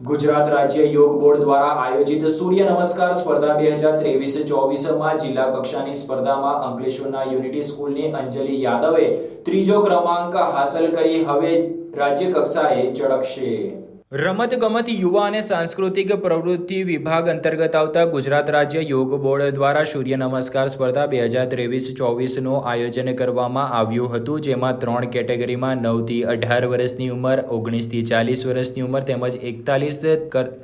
ગુજરાત રાજ્ય યોગ બોર્ડ દ્વારા આયોજિત સૂર્ય નમસ્કાર સ્પર્ધા બે હજાર ત્રેવીસ ચોવીસમાં જિલ્લા કક્ષાની સ્પર્ધામાં અંકલેશ્વરના યુનિટી સ્કૂલની અંજલિ યાદવે ત્રીજો ક્રમાંક હાંસલ કરી હવે રાજ્ય કક્ષાએ ઝળકશે. રમત ગમત યુવા અને સાંસ્કૃતિક પ્રવૃત્તિ વિભાગ અંતર્ગત આવતા ગુજરાત રાજ્ય યોગ બોર્ડ દ્વારા સૂર્ય નમસ્કાર સ્પર્ધા બે હજાર ત્રેવીસ ચોવીસનું આયોજન કરવામાં આવ્યું હતું, જેમાં ત્રણ કેટેગરીમાં નવથી અઢાર વર્ષની ઉંમર ઓગણીસથી ચાલીસ વર્ષની ઉંમર તેમજ એકતાલીસ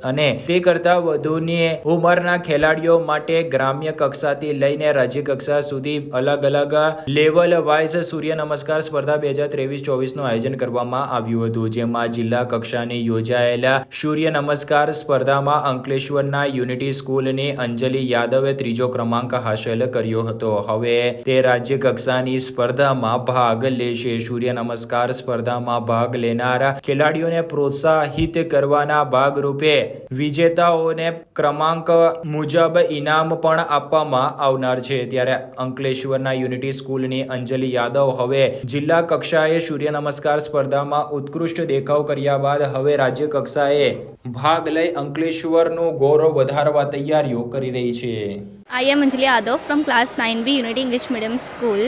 અને તે કરતાં વધુની ઉંમરના ખેલાડીઓ માટે ગ્રામ્ય કક્ષાથી લઈને રાજ્ય કક્ષા સુધી અલગ અલગ લેવલ વાઇઝ સૂર્ય નમસ્કાર સ્પર્ધા બે હજાર ત્રેવીસ ચોવીસનું આયોજન કરવામાં આવ્યું હતું, જેમાં જિલ્લા કક્ષાની યોજાયેલા સૂર્ય નમસ્કાર સ્પર્ધામાં અંકલેશ્વરના યુનિટી સ્કૂલની અંજલિ યાદવે ત્રીજો ક્રમાંક હાંસલ કર્યો હતો. હવે તે રાજ્ય કક્ષાની સ્પર્ધામાં ભાગ લેશે. સૂર્ય નમસ્કાર સ્પર્ધામાં ભાગ લેનારા ખેલાડીઓને પ્રોત્સાહિત કરવાના ભાગરૂપે વિજેતાઓને ક્રમાંક મુજબ ઇનામ પણ આપવામાં આવનાર છે. ત્યારે અંકલેશ્વરના યુનિટી સ્કૂલની અંજલિ યાદવ હવે જિલ્લા કક્ષાએ સૂર્ય નમસ્કાર સ્પર્ધામાં ઉત્કૃષ્ટ દેખાવ કર્યા બાદ હવે રાજ્ય રાજ્ય કક્ષાએ ભાગ લઈ અંકલેશ્વરનું ગૌરવ વધારવા તૈયારીઓ કરી રહી છે. I am Anjali Yadav from class nine B Unity English medium school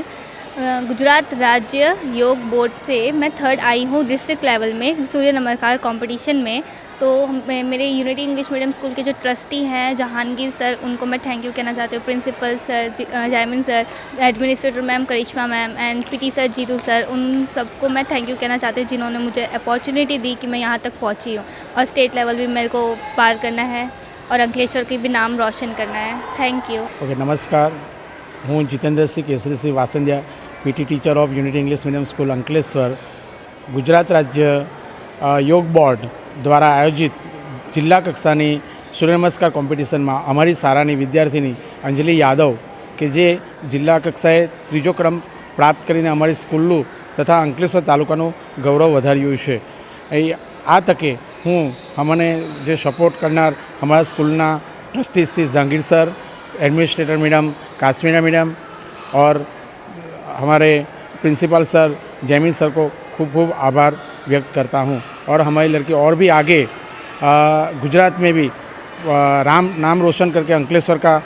Gujarat Rajya Yog board से मैं थर्ड आई हूँ डिस्ट्रिक्ट लेवल में सूर्य नमस्कार कंपटीशन में। तो मेरे यूनिटी इंग्लिश मीडियम स्कूल के जो ट्रस्टी हैं जहांगीर सर उनको मैं थैंक यू कहना चाहती हूँ। Principal sir Jaimin sir administrator ma'am Karishma ma'am and PT sir Jitu sir उन सबको मैं थैंक यू कहना चाहती हूँ जिन्होंने मुझे अपॉर्चुनिटी दी कि मैं यहाँ तक पहुँची हूँ। और स्टेट लेवल भी मेरे को पार करना है और अंकलेश्वर के भी नाम रोशन करना है। थैंक यू ओके okay, नमस्कार। हूँ Jitendra Singh Kesari Singh Vasandiya PT teacher of Unity English medium school Ankleshwar Gujarat Rajya Yog board દ્વારા આયોજિત જિલ્લા કક્ષાની સૂર્ય નમસ્કાર કોમ્પિટિશનમાં અમારી શાળાની વિદ્યાર્થીની અંજલિ યાદવ કે જે જિલ્લા કક્ષાએ ત્રીજો ક્રમ પ્રાપ્ત કરીને અમારી સ્કૂલનું તથા અંકલેશ્વર તાલુકાનું ગૌરવ વધાર્યું છે. એ આ તકે હું અમને જે સપોર્ટ કરનાર અમારા સ્કૂલના trustee Shri Jahangir sir administrator madam Kashmira madam ઓર हमारे प्रिंसिपल सर, जैमिन सर को खूब खूब आभार व्यक्त करता हूँ। और हमारी लड़की और भी आगे गुजरात में भी राम, नाम रोशन करके अंकलेश्वर का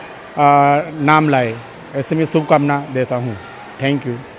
नाम लाए। ऐसे में शुभकामना देता हूँ। Thank you